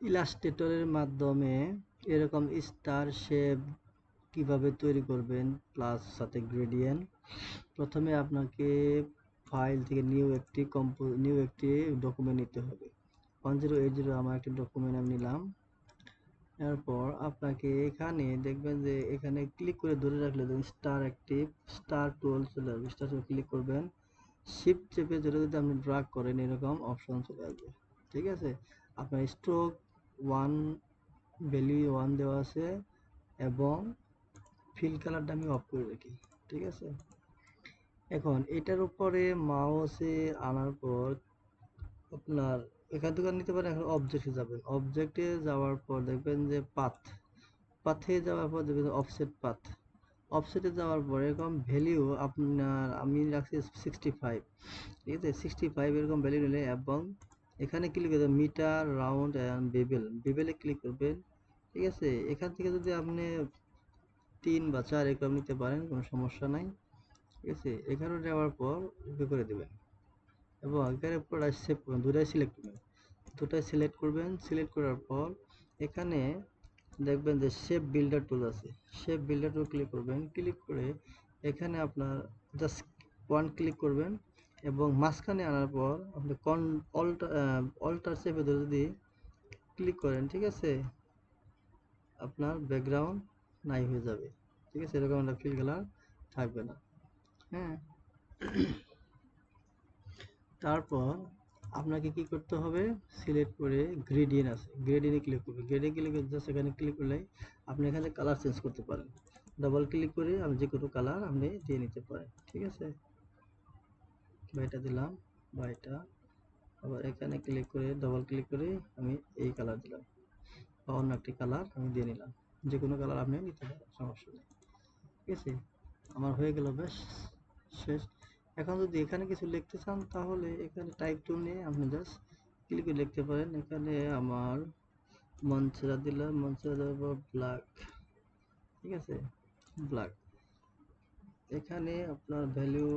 ইলাস্ট্রেটরের মাধ্যমে এরকম star shape কীভাবে তৈরি করবেন প্লাস সাথে গ্রেডিয়েন্ট? প্রথমে আপনাকে ফাইল থেকে নিউ একটি কম্পো, নিউ একটি ডকুমেন্ট নিতে হবে। ওয়ান জিরো এইট জিরো আমার একটি ডকুমেন্ট আমি নিলাম। এরপর আপনাকে এখানে দেখবেন যে এখানে ক্লিক করে ধরে রাখলে স্টার একটি স্টার টুল চলে আসবে। স্টার ক্লিক করবেন। শিফট চেপে ধরে যদি আপনি ড্রাগ করেন এরকম অপশন চলে আসবে। ঠিক আছে? আপনার স্ট্রোক ওয়ান ভ্যালু ওয়ান দেওয়া আছে এবং ফিল কালারটা আমি অফ করে রাখি, ঠিক আছে? এখন এটার উপরে মাউসে আনার পর আপনার এখান থেকে নিতে পারেন, এখন অবজেক্টে যাবেন। অবজেক্টে যাওয়ার পর দেখবেন যে পাথ পাথে যাওয়ার পর দেখবেন অফসেট পাথ অফসেটে যাওয়ার পর এরকম ভ্যালিউ আপনার, আমি রাখছি সিক্সটি ফাইভ ঠিক আছে? সিক্সটি ফাইভ এরকম ভ্যালিউ নিলে এবং এখানে ক্লিক করবেন মিটার রাউন্ড অ্যান্ড বেবেল বেবেলে ক্লিক করবেন, ঠিক আছে? এখান থেকে যদি আপনি তিন বা চার এরকম নিতে পারেন, কোনো সমস্যা নাই, ঠিক আছে? এখানে যাওয়ার পর ওকে করে দেবেন এবং এখানে পুরোটা সেভ করবেন, দুটাই সিলেক্ট করবেন। দুটাই সিলেক্ট করবেন সিলেক্ট করার পর এখানে দেখবেন যে শেপ বিল্ডার টুল আছে। শেপ বিল্ডার টুল ক্লিক করবেন ক্লিক করে এখানে আপনার জাস্ট ওয়ান ক্লিক করবেন এবং মাঝখানে আনার পর আপনি কন অল্টার অল্টার চেপে ধরে যদি ক্লিক করেন, ঠিক আছে? আপনার ব্যাকগ্রাউন্ড নাই হয়ে যাবে। ঠিক আছে? এরকম একটা ফিল কালার থাকবে না। হ্যাঁ? তারপর আপনাকে কি করতে হবে? সিলেক্ট করে গ্রেডিয়েন্ট আছে। গ্রেডিয়েন্টে ক্লিক করবে গ্রেডিয়েন্ট ক্লিক জাস্ট এখানে ক্লিক করলে আপনি এখানে কালার চেঞ্জ করতে পারেন। ডাবল ক্লিক করে আপনি যে কোনো কালার আপনি দিয়ে নিতে পারেন। ঠিক আছে? বা এটা দিলাম বা এটা। আবার এখানে ক্লিক করে ডাবল ক্লিক করে আমি এই কালার দিলাম বা অন্য একটি কালার আমি দিয়ে নিলাম। যে কোনো কালার আপনি নিতে পারেন, সমস্যা নেই। ঠিক আছে? আমার হয়ে গেল বেশ, শেষ। এখন যদি এখানে কিছু লিখতে চান, তাহলে এখানে টাইপ টুল নিয়ে আপনি জাস্ট ক্লিক করে লিখতে পারেন। এখানে আমার মঞ্চরা দিলাম মঞ্চরা দেওয়ার ব্ল্যাক ঠিক আছে? ব্ল্যাক এখানে আপনার ভ্যালু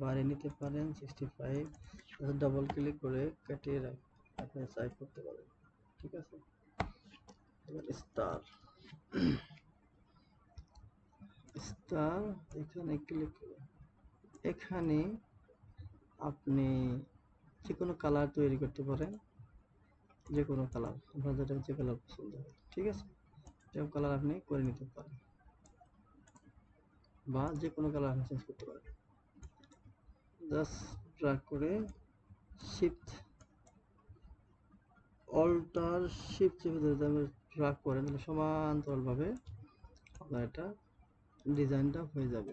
বাড়িয়ে নিতে পারেন সিক্সটি ফাইভ ডবল ক্লিক করে কাটিয়ে কেটে আপনি সাইড করতে পারেন ঠিক আছে? এবার স্টার স্টার এখানে ক্লিক করে এখানে আপনি যে কোনো কালার তৈরি করতে পারেন যে কোনো কালার আপনার যেটা যে কালার পছন্দ হয়, ঠিক আছে? এরকম কালার আপনি করে নিতে পারেন, বা যে কোনো কালার আপনি চেঞ্জ করতে পারেন। জাস্ট ড্রাগ করে শিফট অল্টার শিফট চেপে ধরে আমি ড্রাগ করেন সমান্তরালভাবে আপনার এটা ডিজাইনটা হয়ে যাবে।